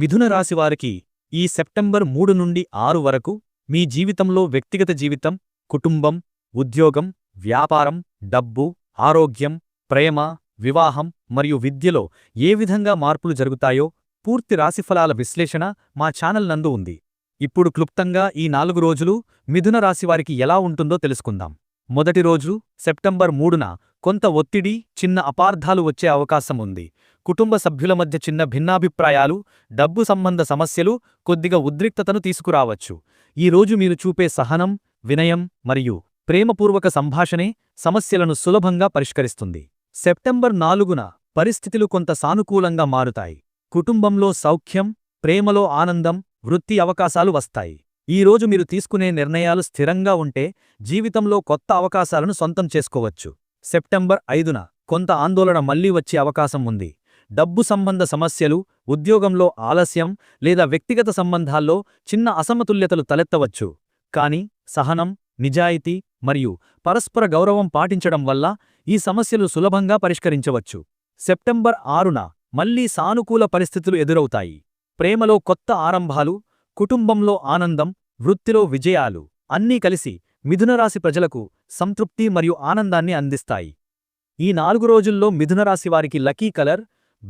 మిథున రాశివారికి ఈ సెప్టెంబర్ మూడు నుండి ఆరు వరకు మీ జీవితంలో వ్యక్తిగత జీవితం కుటుంబం ఉద్యోగం వ్యాపారం డబ్బు ఆరోగ్యం ప్రేమ వివాహం మరియు విద్యలో ఏ విధంగా మార్పులు జరుగుతాయో పూర్తి రాశిఫలాల విశ్లేషణ మా ఛానల్ నందు ఉంది. ఇప్పుడు క్లుప్తంగా ఈ నాలుగు రోజులు మిథున రాశివారికి ఎలా ఉంటుందో తెలుసుకుందాం. మొదటి రోజు సెప్టెంబర్ మూడున కొంత ఒత్తిడి చిన్న అపార్థాలు వచ్చే అవకాశం ఉంది. కుటుంబ సభ్యుల మధ్య చిన్న భిన్నాభిప్రాయాలు డబ్బు సంబంధ సమస్యలు కొద్దిగా ఉద్రిక్తతను తీసుకురావచ్చు. ఈరోజు మీరు చూపే సహనం వినయం మరియు ప్రేమపూర్వక సంభాషణే సమస్యలను సులభంగా పరిష్కరిస్తుంది. సెప్టెంబర్ నాలుగున పరిస్థితులు కొంత సానుకూలంగా మారుతాయి. కుటుంబంలో సౌఖ్యం ప్రేమలో ఆనందం వృత్తి అవకాశాలు వస్తాయి. ఈరోజు మీరు తీసుకునే నిర్ణయాలు స్థిరంగా ఉంటే జీవితంలో కొత్త అవకాశాలను సొంతం చేసుకోవచ్చు. సెప్టెంబర్ ఐదున కొంత ఆందోళన మళ్ళీ వచ్చే అవకాశం ఉంది. డబ్బు సంబంధ సమస్యలు ఉద్యోగంలో ఆలస్యం లేదా వ్యక్తిగత సంబంధాల్లో చిన్న అసమతుల్యతలు తలెత్తవచ్చు. కాని సహనం నిజాయితీ మరియు పరస్పర గౌరవం పాటించడం వల్ల ఈ సమస్యలు సులభంగా పరిష్కరించవచ్చు. సెప్టెంబర్ ఆరున మళ్ళీ సానుకూల పరిస్థితులు ఎదురవుతాయి. ప్రేమలో కొత్త ఆరంభాలు కుటుంబంలో ఆనందం వృత్తిలో విజయాలు అన్నీ కలిసి మిథునరాశి ప్రజలకు సంతృప్తి మరియు ఆనందాన్ని అందిస్తాయి. ఈ నాలుగు రోజుల్లో మిథునరాశి వారికి లకీ కలర్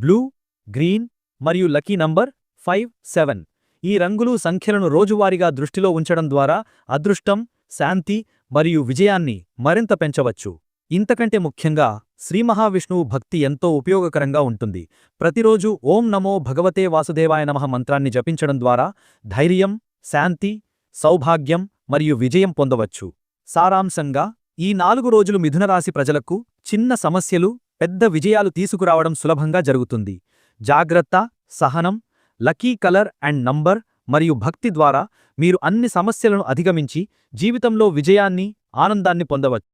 బ్లూ గ్రీన్ మరియు లకీ నంబర్ ఫైవ్ సెవెన్. ఈ రంగులు సంఖ్యలను రోజువారీగా దృష్టిలో ఉంచడం ద్వారా అదృష్టం శాంతి మరియు విజయాన్ని మరింత పెంచవచ్చు. ఇంతకంటే ముఖ్యంగా శ్రీ మహావిష్ణువు భక్తి ఎంతో ఉపయోగకరంగా ఉంటుంది. ప్రతిరోజు ఓం నమో భగవతే వాసుదేవాయ నమ మంత్రాన్ని జపించడం ద్వారా ధైర్యం శాంతి సౌభాగ్యం మరియు విజయం పొందవచ్చు. సారాంశంగా ఈ నాలుగు రోజులు మిథునరాశి ప్రజలకు చిన్న సమస్యలు పెద్ద విజయాలు తీసుకురావడం సులభంగా జరుగుతుంది. జాగ్రత్త సహనం లకీ కలర్ అండ్ నంబర్ మరియు భక్తి ద్వారా మీరు అన్ని సమస్యలను అధిగమించి జీవితంలో విజయాన్ని ఆనందాన్ని పొందవచ్చు